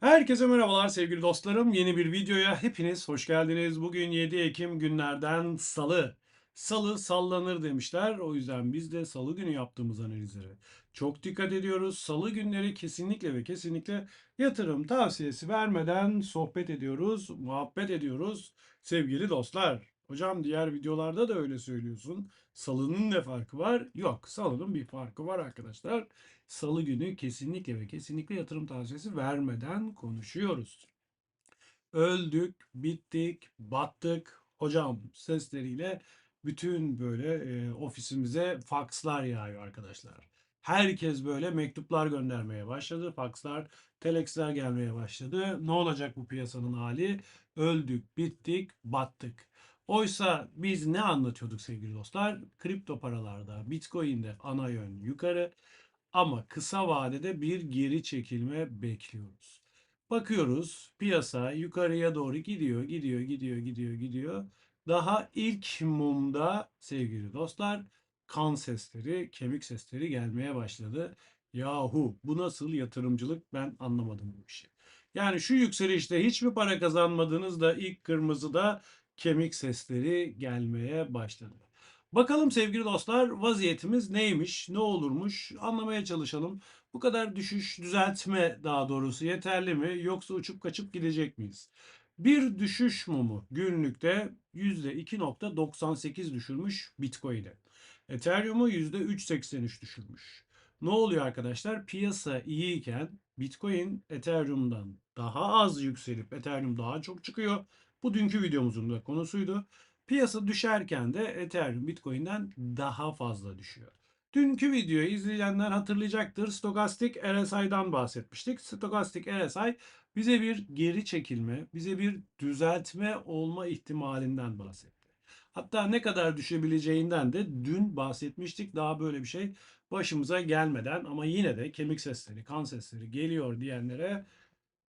Herkese merhabalar sevgili dostlarım. Yeni bir videoya hepiniz hoş geldiniz. Bugün 7 Ekim günlerden Salı. Salı sallanır demişler. O yüzden biz de Salı günü yaptığımız analizlere çok dikkat ediyoruz. Salı günleri kesinlikle ve kesinlikle yatırım tavsiyesi vermeden sohbet ediyoruz, muhabbet ediyoruz sevgili dostlar. Hocam diğer videolarda da öyle söylüyorsun. Salı'nın ne farkı var? Yok, Salı'nın bir farkı var arkadaşlar. Salı günü kesinlikle ve kesinlikle yatırım tavsiyesi vermeden konuşuyoruz. Öldük, bittik, battık. Hocam sesleriyle bütün böyle e, ofisimize fakslar yağıyor arkadaşlar. Herkes böyle mektuplar göndermeye başladı. Fakslar, telexler gelmeye başladı. Ne olacak bu piyasanın hali? Öldük, bittik, battık. Oysa biz ne anlatıyorduk sevgili dostlar? Kripto paralarda, Bitcoin'de ana yön yukarı, ama kısa vadede bir geri çekilme bekliyoruz. Bakıyoruz piyasa yukarıya doğru gidiyor, gidiyor, gidiyor, gidiyor, gidiyor. Daha ilk mumda sevgili dostlar kan sesleri, kemik sesleri gelmeye başladı. Yahu bu nasıl yatırımcılık ben anlamadım bu işi. Yani şu yükselişte hiç mi para kazanmadınız da ilk kırmızıda kemik sesleri gelmeye başladı. Bakalım sevgili dostlar vaziyetimiz neymiş, ne olurmuş anlamaya çalışalım. Bu kadar düşüş, düzeltme daha doğrusu yeterli mi yoksa uçup kaçıp gidecek miyiz? Bir düşüş mumu günlükte %2.98 düşürmüş Bitcoin'e. Ethereum'u %3.83 düşürmüş. Ne oluyor arkadaşlar? Piyasa iyiyken Bitcoin Ethereum'dan daha az yükselip Ethereum daha çok çıkıyor. Bu dünkü videomuzun da konusuydu. Piyasa düşerken de Ethereum Bitcoin'den daha fazla düşüyor. Dünkü videoyu izleyenler hatırlayacaktır. Stokastik RSI'dan bahsetmiştik. Stokastik RSI bize bir geri çekilme, bize bir düzeltme olma ihtimalinden bahsetti. Hatta ne kadar düşebileceğinden de dün bahsetmiştik. Daha böyle bir şey başımıza gelmeden ama yine de kemik sesleri, kan sesleri geliyor diyenlere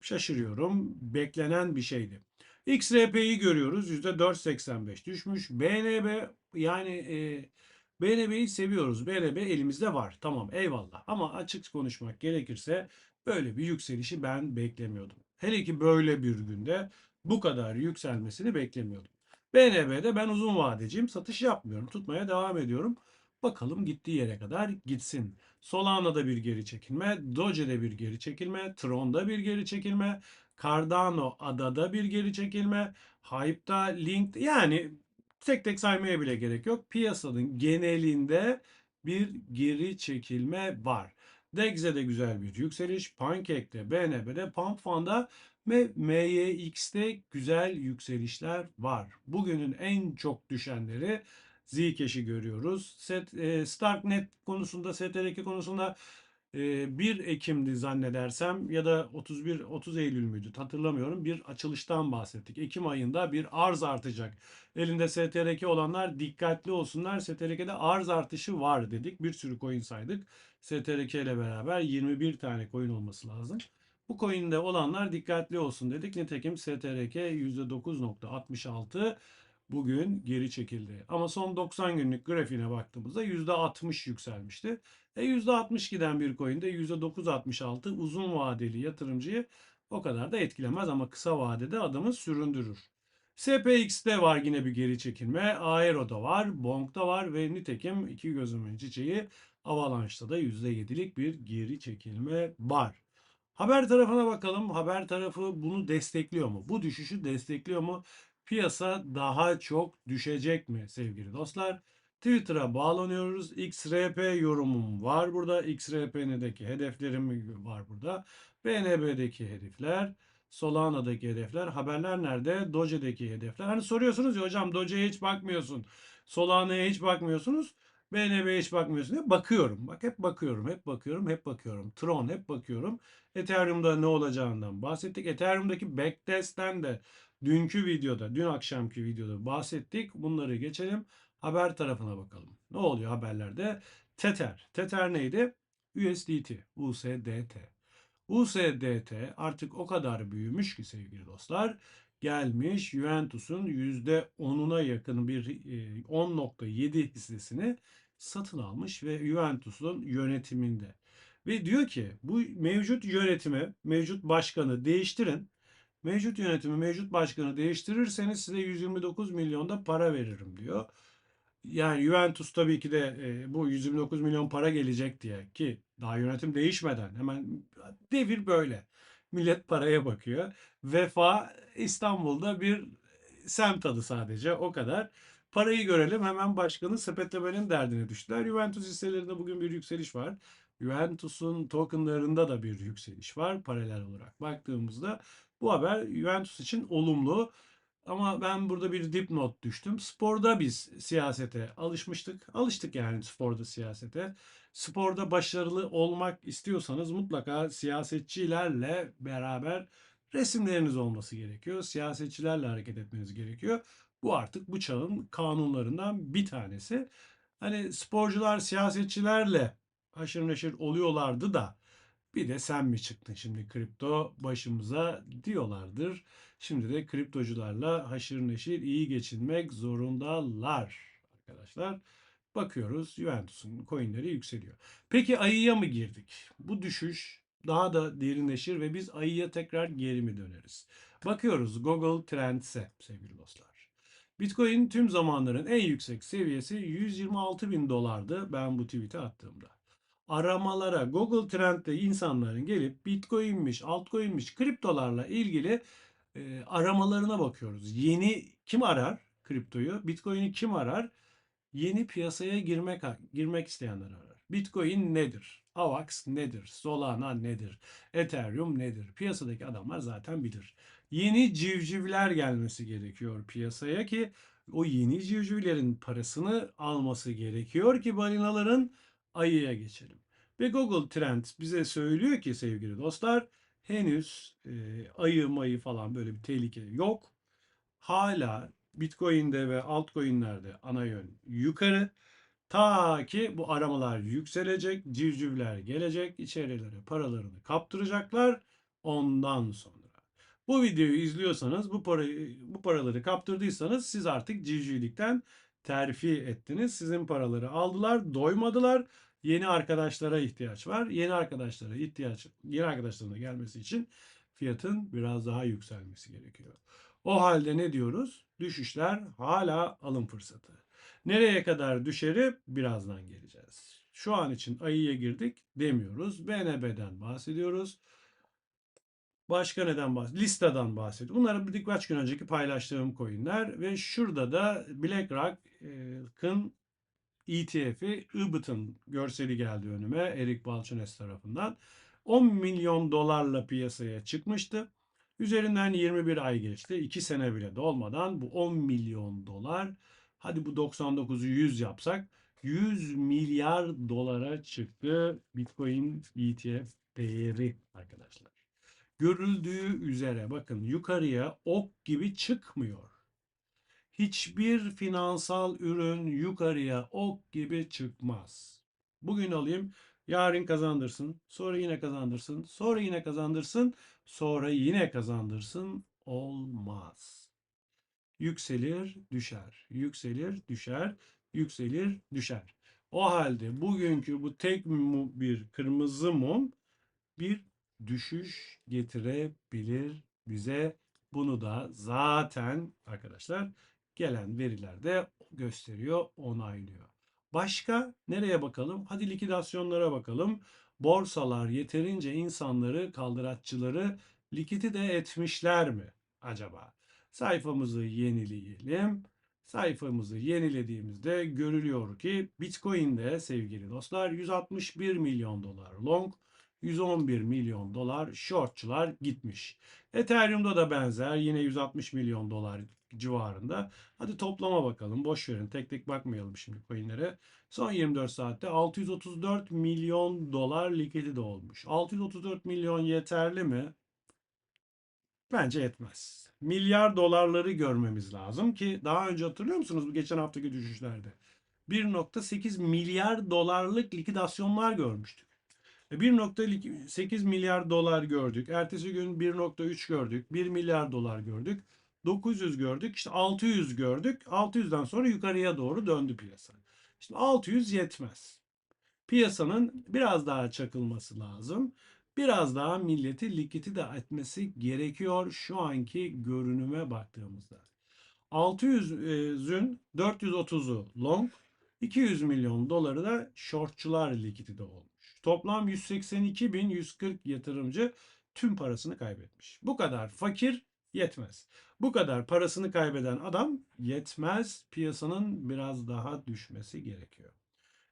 şaşırıyorum. Beklenen bir şeydi. XRP'yi görüyoruz. %4.85 düşmüş. BNB yani e, BNB'yi seviyoruz. BNB elimizde var. Tamam eyvallah. Ama açık konuşmak gerekirse böyle bir yükselişi ben beklemiyordum. Hele ki böyle bir günde bu kadar yükselmesini beklemiyordum. BNB'de ben uzun vadeciyim. Satış yapmıyorum. Tutmaya devam ediyorum. Bakalım gittiği yere kadar gitsin. Solana'da bir geri çekilme, Doge'de bir geri çekilme, Tron'da bir geri çekilme, Cardano adada bir geri çekilme, Hype'da, Link yani tek tek saymaya bile gerek yok. Piyasanın genelinde bir geri çekilme var. DEX'de de güzel bir yükseliş. Pancake'de, BNB'de, Pump Fund'da ve MYX'te güzel yükselişler var. Bugünün en çok düşenleri Zcash'i görüyoruz. Set, e, Starknet konusunda, STR2 konusunda 1 Ekim'di zannedersem ya da 31 30 Eylül müydü hatırlamıyorum. Bir açılıştan bahsettik. Ekim ayında bir arz artacak. Elinde STR2 olanlar dikkatli olsunlar. STR2'de arz artışı var dedik. Bir sürü coin saydık. STR2 ile beraber 21 tane coin olması lazım. Bu coin'de olanlar dikkatli olsun dedik. Nitekim STRK %9.66 bugün geri çekildi. Ama son 90 günlük grafiğine baktığımızda %60 yükselmişti. E %60 giden bir coin'de %9.66 uzun vadeli yatırımcıyı o kadar da etkilemez ama kısa vadede adamı süründürür. SPX'te var yine bir geri çekilme. Aero'da var, Bonk'ta var ve nitekim iki gözümün çiçeği Avalanche'da da %7'lik bir geri çekilme var. Haber tarafına bakalım. Haber tarafı bunu destekliyor mu? Bu düşüşü destekliyor mu? Piyasa daha çok düşecek mi sevgili dostlar? Twitter'a bağlanıyoruz. XRP yorumum var burada. XRP'deki hedeflerim var burada. BNB'deki hedefler. Solana'daki hedefler. Haberler nerede? Doge'deki hedefler. Hani soruyorsunuz ya hocam Doge'ye hiç bakmıyorsun. Solana'ya hiç bakmıyorsunuz. BNB'ye hiç bakmıyorsun diye bakıyorum. Bak hep bakıyorum, hep bakıyorum, hep bakıyorum. Tron hep bakıyorum. Ethereum'da ne olacağından bahsettik. Ethereum'daki backtest'ten de dünkü videoda, dün akşamki videoda bahsettik. Bunları geçelim. Haber tarafına bakalım. Ne oluyor haberlerde? Tether. Tether neydi? USDT, USDT. USDT artık o kadar büyümüş ki sevgili dostlar gelmiş Juventus'un %10'una yakın bir 10.7 hissesini satın almış ve Juventus'un yönetiminde. Ve diyor ki bu mevcut yönetimi, mevcut başkanı değiştirin. Mevcut yönetimi, mevcut başkanı değiştirirseniz size 129 milyonda para veririm diyor. Yani Juventus tabii ki de e, bu 129 milyon para gelecek diye ki daha yönetim değişmeden hemen devir böyle. Millet paraya bakıyor. Vefa İstanbul'da bir semt adı sadece o kadar. Parayı görelim hemen başkanı sepetlemenin derdine düştüler. Juventus hisselerinde bugün bir yükseliş var. Juventus'un tokenlarında da bir yükseliş var paralel olarak baktığımızda. Bu haber Juventus için olumlu. Ama ben burada bir dipnot düştüm. Sporda biz siyasete alışmıştık. Alıştık yani sporda siyasete. Sporda başarılı olmak istiyorsanız mutlaka siyasetçilerle beraber resimleriniz olması gerekiyor. Siyasetçilerle hareket etmeniz gerekiyor. Bu artık bu çağın kanunlarından bir tanesi. Hani sporcular siyasetçilerle haşır neşir oluyorlardı da bir de sen mi çıktın şimdi kripto başımıza diyorlardır. Şimdi de kriptocularla haşır neşir iyi geçinmek zorundalar arkadaşlar. Bakıyoruz Juventus'un coinleri yükseliyor. Peki ayıya mı girdik? Bu düşüş daha da derinleşir ve biz ayıya tekrar geri mi döneriz? Bakıyoruz Google Trends'e sevgili dostlar. Bitcoin tüm zamanların en yüksek seviyesi 126 bin dolardı ben bu tweet'i attığımda. Aramalara Google Trend'de insanların gelip Bitcoin'miş, altcoin'miş, kriptolarla ilgili e, aramalarına bakıyoruz. Yeni kim arar kriptoyu? Bitcoin'i kim arar? Yeni piyasaya girmek girmek isteyenler arar. Bitcoin nedir? AVAX nedir? Solana nedir? Ethereum nedir? Piyasadaki adamlar zaten bilir. Yeni civcivler gelmesi gerekiyor piyasaya ki o yeni civcivlerin parasını alması gerekiyor ki balinaların ayıya geçelim. Ve Google Trends bize söylüyor ki sevgili dostlar henüz e, ayı mayı falan böyle bir tehlike yok. Hala Bitcoin'de ve altcoin'lerde ana yön yukarı. Ta ki bu aramalar yükselecek, civcivler gelecek, içerilere paralarını kaptıracaklar ondan sonra. Bu videoyu izliyorsanız bu parayı bu paraları kaptırdıysanız siz artık civcivlikten terfi ettiniz. Sizin paraları aldılar, doymadılar. Yeni arkadaşlara ihtiyaç var. Yeni arkadaşlara ihtiyaç, yeni arkadaşların da gelmesi için fiyatın biraz daha yükselmesi gerekiyor. O halde ne diyoruz? Düşüşler hala alım fırsatı. Nereye kadar düşeri birazdan geleceğiz. Şu an için ayıya girdik demiyoruz. BNB'den bahsediyoruz. Başka neden bahsediyoruz? Lista'dan bahsediyoruz. Bunları birkaç gün önceki paylaştığım coinler ve şurada da BlackRock'ın ETF'i IBIT'in görseli geldi önüme Erik Balchunas tarafından. 10 milyon dolarla piyasaya çıkmıştı. Üzerinden 21 ay geçti. 2 sene bile dolmadan bu 10 milyon dolar hadi bu 99'u 100 yapsak 100 milyar dolara çıktı Bitcoin ETF değeri arkadaşlar. Görüldüğü üzere bakın yukarıya ok gibi çıkmıyor. Hiçbir finansal ürün yukarıya ok gibi çıkmaz. Bugün alayım, yarın kazandırsın, sonra yine kazandırsın, sonra yine kazandırsın, sonra yine kazandırsın olmaz. Yükselir, düşer. Yükselir, düşer, yükselir, düşer. O halde bugünkü bu tek bir kırmızı mum bir düşüş getirebilir bize. Bunu da zaten arkadaşlar gelen veriler de gösteriyor, onaylıyor. Başka nereye bakalım? Hadi likidasyonlara bakalım. Borsalar yeterince insanları, kaldıraççıları likiti de etmişler mi acaba? Sayfamızı yenileyelim. Sayfamızı yenilediğimizde görülüyor ki Bitcoin'de sevgili dostlar 161 milyon dolar long, 111 milyon dolar shortçular gitmiş. Ethereum'da da benzer yine 160 milyon dolar civarında. Hadi toplama bakalım. Boş verin. Tek tek bakmayalım şimdi coinlere. Son 24 saatte 634 milyon dolar likidi de olmuş. 634 milyon yeterli mi? Bence yetmez. Milyar dolarları görmemiz lazım ki daha önce hatırlıyor musunuz bu geçen haftaki düşüşlerde? 1.8 milyar dolarlık likidasyonlar görmüştük. 1.8 e, milyar dolar gördük. Ertesi gün 1.3 gördük. 1 milyar dolar gördük. 900 gördük. İşte 600 gördük. 600'den sonra yukarıya doğru döndü piyasa. Şimdi 600 yetmez. Piyasanın biraz daha çakılması lazım. Biraz daha milleti likidite etmesi gerekiyor şu anki görünüme baktığımızda. 600'ün 430'u long, 200 milyon doları da shortçular likidite olmuş. Toplam 182.140 yatırımcı tüm parasını kaybetmiş. Bu kadar fakir yetmez. Bu kadar parasını kaybeden adam yetmez. Piyasanın biraz daha düşmesi gerekiyor.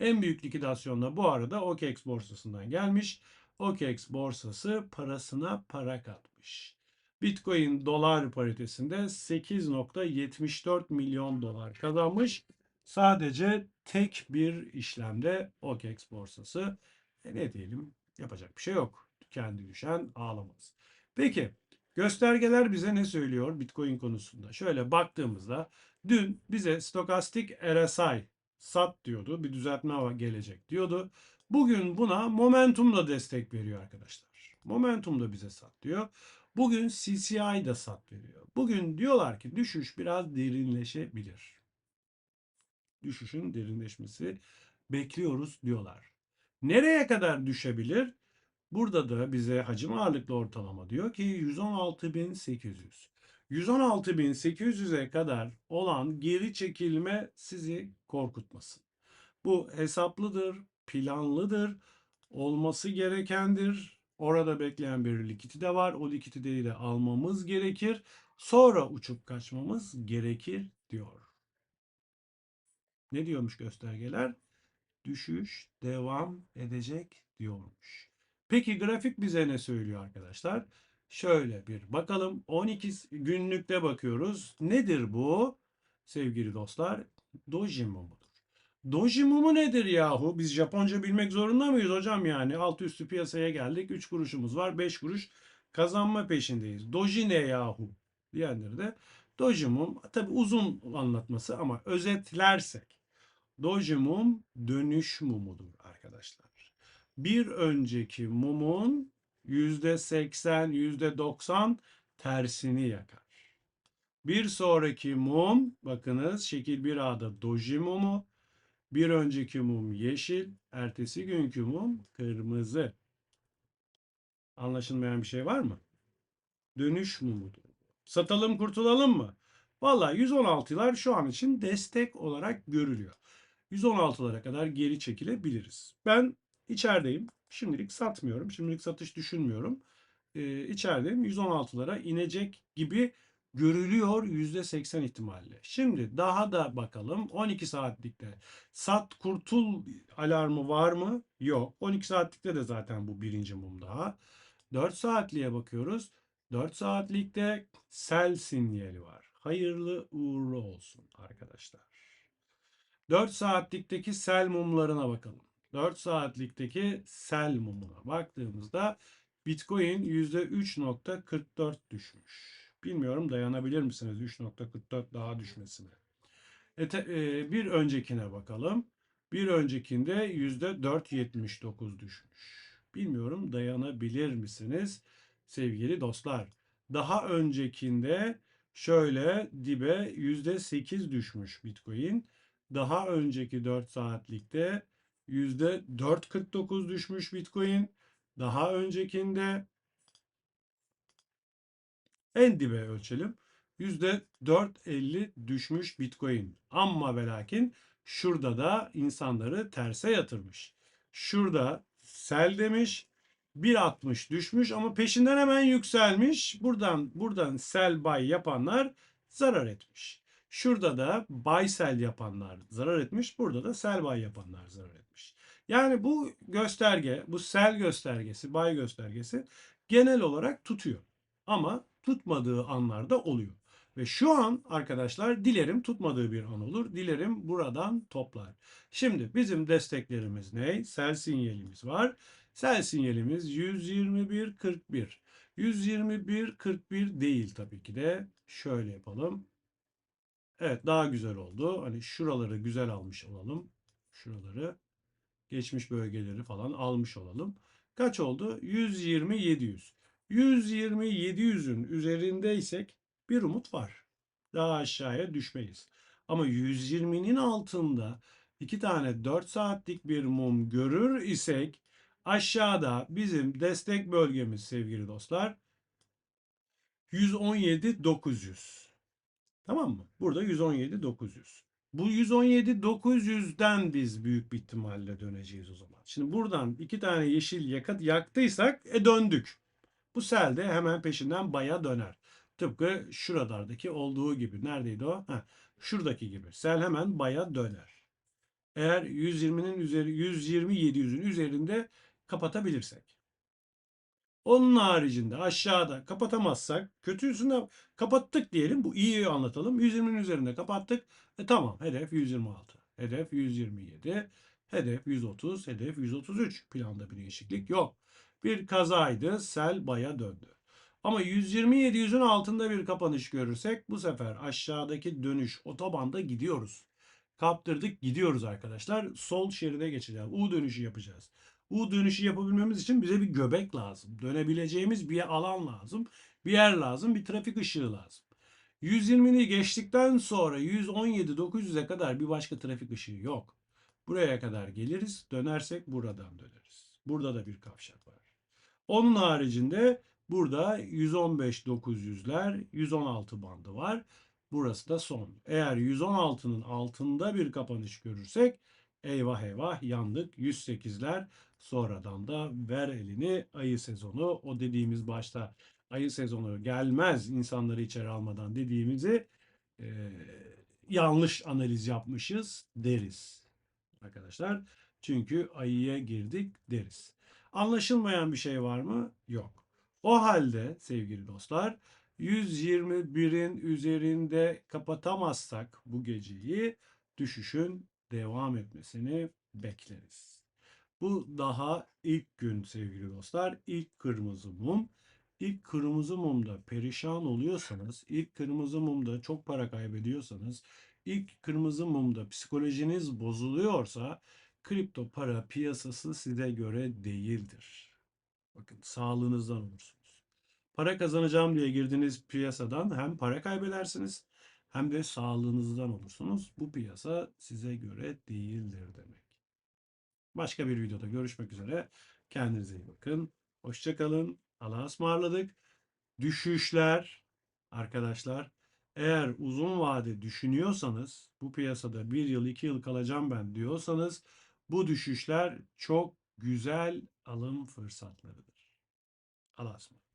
En büyük likidasyon da bu arada OKEX borsasından gelmiş. OKEX borsası parasına para katmış. Bitcoin dolar paritesinde 8.74 milyon dolar kazanmış. Sadece tek bir işlemde OKEX borsası. E ne diyelim yapacak bir şey yok. Kendi düşen ağlamaz. Peki göstergeler bize ne söylüyor Bitcoin konusunda? Şöyle baktığımızda dün bize stokastik RSI sat diyordu. Bir düzeltme gelecek diyordu. Bugün buna momentum da destek veriyor arkadaşlar. Momentum da bize sat diyor. Bugün CCI da sat veriyor. Bugün diyorlar ki düşüş biraz derinleşebilir. Düşüşün derinleşmesi bekliyoruz diyorlar. Nereye kadar düşebilir? Burada da bize hacim ağırlıklı ortalama diyor ki 116.800. 116.800'e kadar olan geri çekilme sizi korkutmasın. Bu hesaplıdır, planlıdır, olması gerekendir. Orada bekleyen bir likidite var. O likiditeyi de almamız gerekir. Sonra uçup kaçmamız gerekir diyor. Ne diyormuş göstergeler? Düşüş devam edecek diyormuş. Peki grafik bize ne söylüyor arkadaşlar? Şöyle bir bakalım. 12 günlükte bakıyoruz. Nedir bu? Sevgili dostlar, doji mumudur. Doji mumu nedir yahu? Biz Japonca bilmek zorunda mıyız hocam yani? Altı üstü piyasaya geldik. 3 kuruşumuz var. 5 kuruş kazanma peşindeyiz. Doji ne yahu? Diyenleri de doji mum. Tabi uzun anlatması ama özetlersek. Doji mum dönüş mumudur arkadaşlar. Bir önceki mumun %80, %90 tersini yakar. Bir sonraki mum, bakınız şekil 1A'da doji mumu. Bir önceki mum yeşil, ertesi günkü mum kırmızı. Anlaşılmayan bir şey var mı? Dönüş mumudur. Satalım kurtulalım mı? Valla 116'lar şu an için destek olarak görülüyor. 116'lara kadar geri çekilebiliriz. Ben içerideyim. Şimdilik satmıyorum. Şimdilik satış düşünmüyorum. Ee, içerideyim. 116'lara inecek gibi görülüyor %80 ihtimalle. Şimdi daha da bakalım 12 saatlikte sat kurtul alarmı var mı? Yok. 12 saatlikte de zaten bu birinci mum daha. 4 saatliğe bakıyoruz. 4 saatlikte sel sinyali var. Hayırlı uğurlu olsun arkadaşlar. 4 saatlikteki sel mumlarına bakalım. 4 saatlikteki sel mumuna baktığımızda Bitcoin %3.44 düşmüş. Bilmiyorum dayanabilir misiniz 3.44 daha düşmesine. E, te, e, bir öncekine bakalım. Bir öncekinde %4.79 düşmüş. Bilmiyorum dayanabilir misiniz sevgili dostlar. Daha öncekinde şöyle dibe %8 düşmüş Bitcoin. Daha önceki 4 saatlikte %4.49 düşmüş Bitcoin. Daha öncekinde en dibe ölçelim. %4.50 düşmüş Bitcoin. Ama ve lakin şurada da insanları terse yatırmış. Şurada sel demiş. 1.60 düşmüş ama peşinden hemen yükselmiş. Buradan buradan sell buy yapanlar zarar etmiş. Şurada da buy sell yapanlar zarar etmiş. Burada da sell buy yapanlar zarar etmiş. Yani bu gösterge, bu sell göstergesi, buy göstergesi genel olarak tutuyor. Ama tutmadığı anlarda oluyor. Ve şu an arkadaşlar dilerim tutmadığı bir an olur. Dilerim buradan toplar. Şimdi bizim desteklerimiz ne? Sell sinyalimiz var. Sell sinyalimiz 121.41. 121.41 değil tabii ki de. Şöyle yapalım. Evet daha güzel oldu. Hani şuraları güzel almış olalım. Şuraları geçmiş bölgeleri falan almış olalım. Kaç oldu? 120 700. 120 700'ün üzerindeysek bir umut var. Daha aşağıya düşmeyiz. Ama 120'nin altında iki tane 4 saatlik bir mum görür isek aşağıda bizim destek bölgemiz sevgili dostlar 117 900. Tamam mı? Burada 117 900. Bu 117 900'den biz büyük bir ihtimalle döneceğiz o zaman. Şimdi buradan iki tane yeşil yakat yaktıysak e döndük. Bu sel de hemen peşinden baya döner. Tıpkı şuralardaki olduğu gibi. Neredeydi o? Heh, şuradaki gibi. Sel hemen baya döner. Eğer 120'nin üzeri 120 700'ün üzerinde kapatabilirsek. Onun haricinde aşağıda kapatamazsak kötü yüzünden kapattık diyelim. Bu iyi anlatalım. 120'nin üzerinde kapattık. E tamam hedef 126. Hedef 127. Hedef 130. Hedef 133. Planda bir değişiklik yok. Bir kazaydı. Sel baya döndü. Ama 120-700'ün altında bir kapanış görürsek bu sefer aşağıdaki dönüş otobanda gidiyoruz. Kaptırdık gidiyoruz arkadaşlar. Sol şeride geçeceğiz. U dönüşü yapacağız. U dönüşü yapabilmemiz için bize bir göbek lazım. Dönebileceğimiz bir alan lazım. Bir yer lazım. Bir trafik ışığı lazım. 120'ni geçtikten sonra 117-900'e kadar bir başka trafik ışığı yok. Buraya kadar geliriz. Dönersek buradan döneriz. Burada da bir kavşak var. Onun haricinde burada 115-900'ler 116 bandı var. Burası da son. Eğer 116'nın altında bir kapanış görürsek eyvah eyvah yandık. 108'ler sonradan da ver elini ayı sezonu o dediğimiz başta ayı sezonu gelmez insanları içeri almadan dediğimizi e, yanlış analiz yapmışız deriz arkadaşlar. Çünkü ayıya girdik deriz. Anlaşılmayan bir şey var mı? Yok. O halde sevgili dostlar 121'in üzerinde kapatamazsak bu geceyi düşüşün devam etmesini bekleriz. Bu daha ilk gün sevgili dostlar. İlk kırmızı mum. İlk kırmızı mumda perişan oluyorsanız, ilk kırmızı mumda çok para kaybediyorsanız, ilk kırmızı mumda psikolojiniz bozuluyorsa kripto para piyasası size göre değildir. Bakın sağlığınızdan olursunuz. Para kazanacağım diye girdiğiniz piyasadan hem para kaybedersiniz hem de sağlığınızdan olursunuz. Bu piyasa size göre değildir demek. Başka bir videoda görüşmek üzere. Kendinize iyi bakın. Hoşçakalın. Allah'a ısmarladık. Düşüşler arkadaşlar eğer uzun vade düşünüyorsanız bu piyasada bir yıl iki yıl kalacağım ben diyorsanız bu düşüşler çok güzel alım fırsatlarıdır. Allah'a ısmarladık.